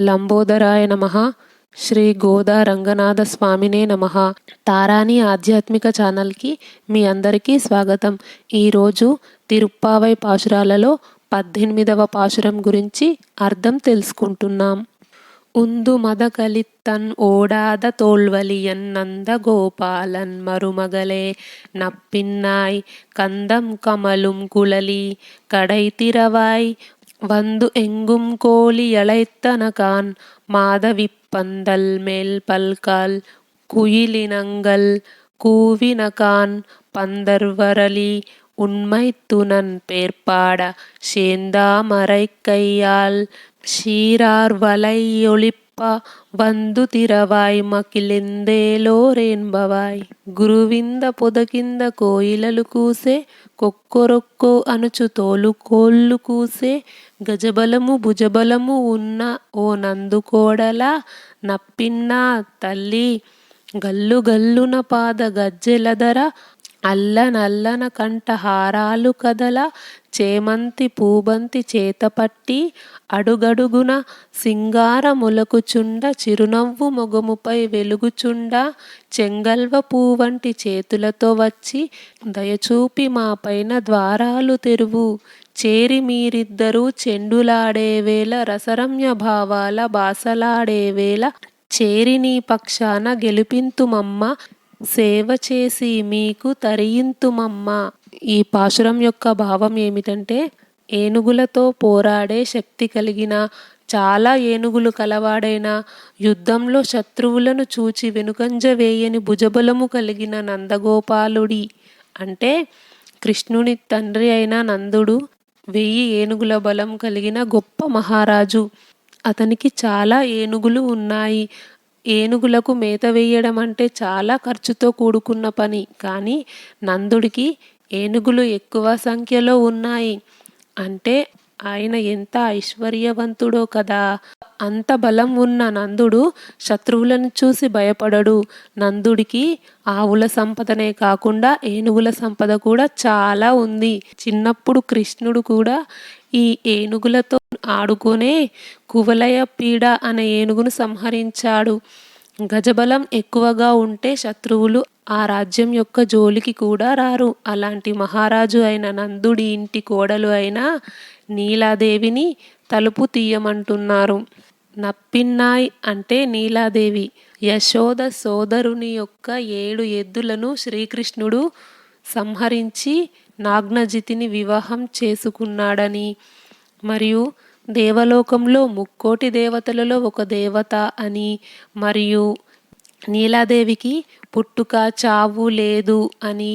లంబోదరాయ నమ. శ్రీ గోదా రంగనాథ స్వామినే నమ. తారాని ఆధ్యాత్మిక ఛానల్కి మీ అందరికీ స్వాగతం. ఈరోజు తిరుప్పావై పాశురాలలో పద్దెనిమిదవ పాశురం గురించి అర్థం తెలుసుకుంటున్నాం. ఉందు మదకలిత్తన్ ఓడాద తోల్వలియన్ నంద గోపాలన్ మరుమగలే. నప్పిన్నాయ్ కందం కమలుం కులలి కడైతిరవాయ్ வந்து எங்கும் கோழி அழைத்தனகான். மாதவிப்பந்தல் மேல் பல்கால் குயிலினங்கள் கூவினகான். பந்தர்வரலி உண்மை துணன் பேர்ப்பாட சேந்தாமரை கையால். క్షీరార్వలైయొళిప్ప వందు తిరవాయ్ మకిలెందేలోరేన్బవాయ్ గురువింద పొదకింద కోయిలలు కూసే కొక్కొరొక్కో అనుచు తోలు కోళ్ళు కూసే. గజబలము భుజబలము ఉన్న ఓ నందుకోడలా నప్పిన్నా తల్లి గల్లు గల్లున పాద గజ్జెలదర అల్లనల్లన కంఠహారాలు కదల చేమంతి పూబంతి చేతపట్టి అడుగడుగున సింగారములకుచుండ చిరునవ్వు మొగముపై వెలుగుచుండ చెంగల్వ పూవంటి చేతులతో వచ్చి దయచూపి మా పైన ద్వారాలు తెరువు. చేరి మీరిద్దరూ చెండులాడేవేళ రసరమ్య భావాల బాసలాడేవేళ చేరి నీ పక్షాన గెలిపింతుమమ్మ సేవ చేసి మీకు తరియింతుమమ్మ. ఈ పాశురం యొక్క భావం ఏమిటంటే ఏనుగులతో పోరాడే శక్తి కలిగిన చాలా ఏనుగులు కలవాడైన యుద్ధంలో శత్రువులను చూచి వెనుకంజ వేయని భుజబలము కలిగిన నందగోపాలుడి. అంటే కృష్ణుని తండ్రి అయిన నందుడు వెయ్యి ఏనుగుల బలం కలిగిన గొప్ప మహారాజు. అతనికి చాలా ఏనుగులు ఉన్నాయి. ఏనుగులకు మేత వేయడం అంటే చాలా ఖర్చుతో కూడుకున్న పని. కానీ నందుడికి ఏనుగులు ఎక్కువ సంఖ్యలో ఉన్నాయి. అంటే ఆయన ఎంత ఐశ్వర్యవంతుడో కదా. అంత బలం ఉన్న నందుడు శత్రువులను చూసి భయపడడు. నందుడికి ఆవుల సంపదనే కాకుండా ఏనుగుల సంపద కూడా చాలా ఉంది. చిన్నప్పుడు కృష్ణుడు కూడా ఈ ఏనుగులతో ఆడుకునే కువలయ పీడ అనే ఏనుగును సంహరించాడు. గజబలం ఎక్కువగా ఉంటే శత్రువులు ఆ రాజ్యం యొక్క జోలికి కూడా రారు. అలాంటి మహారాజు అయిన నందుడి ఇంటి కోడలు అయిన నీలాదేవిని తలుపు తీయమంటున్నారు. నప్పిన్నాయ్ అంటే నీలాదేవి. యశోద సోదరుని యొక్క ఏడు ఎద్దులను శ్రీకృష్ణుడు సంహరించి నాగ్నజితిని వివాహం చేసుకున్నాడని. మరియు దేవలోకంలో ముక్కోటి దేవతలలో ఒక దేవత అని మరియు నీలాదేవికి పుట్టుక చావు లేదు అని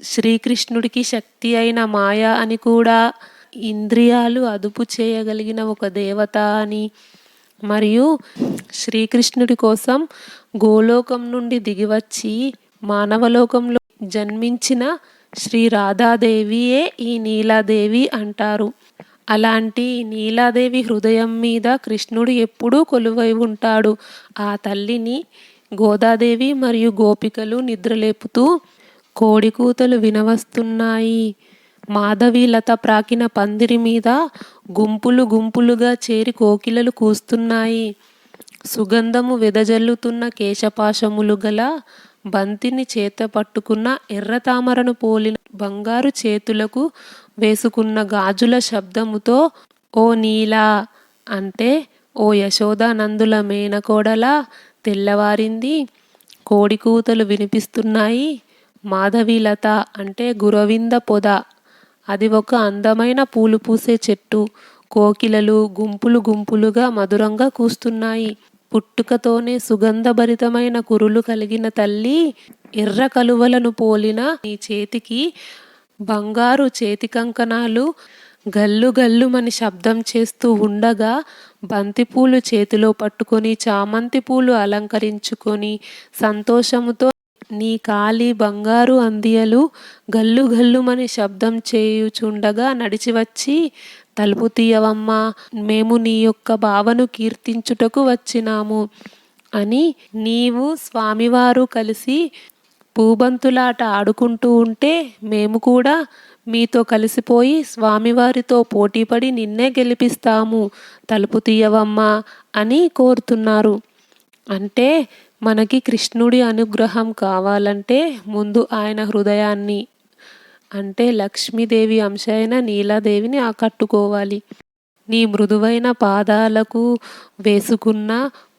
శ్రీకృష్ణుడికి శక్తి అయిన మాయ అని కూడా ఇంద్రియాలు అదుపు చేయగలిగిన ఒక దేవత అని మరియు శ్రీకృష్ణుడి కోసం గోలోకం నుండి దిగివచ్చి మానవలోకంలో జన్మించిన శ్రీ రాధాదేవియే ఈ నీలాదేవి అంటారు. అలాంటి నీలాదేవి హృదయం మీద కృష్ణుడు ఎప్పుడూ కొలువై ఉంటాడు. ఆ తల్లిని గోదాదేవి మరియు గోపికలు నిద్రలేపుతూ కోడికూతలు వినవస్తున్నాయి. మాధవీలత ప్రాకిన పందిరి మీద గుంపులు గుంపులుగా చేరి కోకిలలు కూస్తున్నాయి. సుగంధము వెదజల్లుతున్న కేశపాశములు గల బంతిని చేత పట్టుకున్న ఎర్ర తామరను పోలిన బంగారు చేతులకు వేసుకున్న గాజుల శబ్దముతో ఓ నీలా అంటే ఓ యశోదానందుల మేనకోడలా తెల్లవారింది. కోడి కూతలు వినిపిస్తున్నాయి. మాధవీలత అంటే గురవింద పొద అది ఒక అందమైన పూలు పూసే చెట్టు. కోకిలలు గుంపులు గుంపులుగా మధురంగా కూస్తున్నాయి. పుట్టుకతోనే సుగంధభరితమైన కురులు కలిగిన తల్లి ఎర్ర కలువలను పోలిన నీ చేతికి బంగారు చేతి కంకణాలు గల్లు గల్లుమని శబ్దం చేస్తూ ఉండగా బంతిపూలు చేతిలో పట్టుకొని చామంతి పూలు అలంకరించుకొని సంతోషముతో నీ కాలి బంగారు అందియలు గల్లు గల్లుమని శబ్దం చేయుచుండగా నడిచి వచ్చి తలుపు తీయవమ్మా మేము నీ యొక్క భావను కీర్తించుటకు వచ్చినాము అని నీవు స్వామివారు కలిసి భూబంతులాట ఆడుకుంటూ ఉంటే మేము కూడా మీతో కలిసిపోయి స్వామివారితో పోటీపడి నిన్నే గెలిపిస్తాము తలుపు తీయవమ్మా అని కోరుతున్నారు. అంటే మనకి కృష్ణుడి అనుగ్రహం కావాలంటే ముందు ఆయన హృదయాన్ని అంటే లక్ష్మీదేవి అంశ అయిన నీలాదేవిని ఆకట్టుకోవాలి. నీ మృదువైన పాదాలకు వేసుకున్న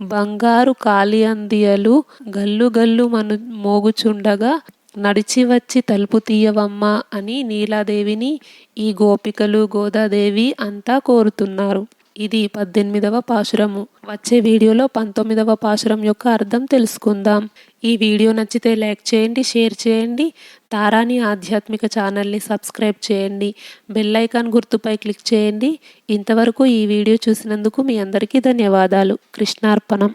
బంగారు కాలియందియలు గల్లు గల్లు మను మోగుచుండగా నడిచి వచ్చి తలుపు తీయవమ్మా అని నీలాదేవిని ఈ గోపికలు గోదాదేవి అంతా కోరుతున్నారు. ఇది పద్దెనిమిదవ పాశురము. వచ్చే వీడియోలో పంతొమ్మిదవ పాశురం యొక్క అర్థం తెలుసుకుందాం. ఈ వీడియో నచ్చితే లైక్ చేయండి షేర్ చేయండి తారాని ఆధ్యాత్మిక ఛానల్ని సబ్స్క్రైబ్ చేయండి బెల్ ఐకాన్ గుర్తుపై క్లిక్ చేయండి. ఇంతవరకు ఈ వీడియో చూసినందుకు మీ అందరికీ ధన్యవాదాలు. కృష్ణార్పణం.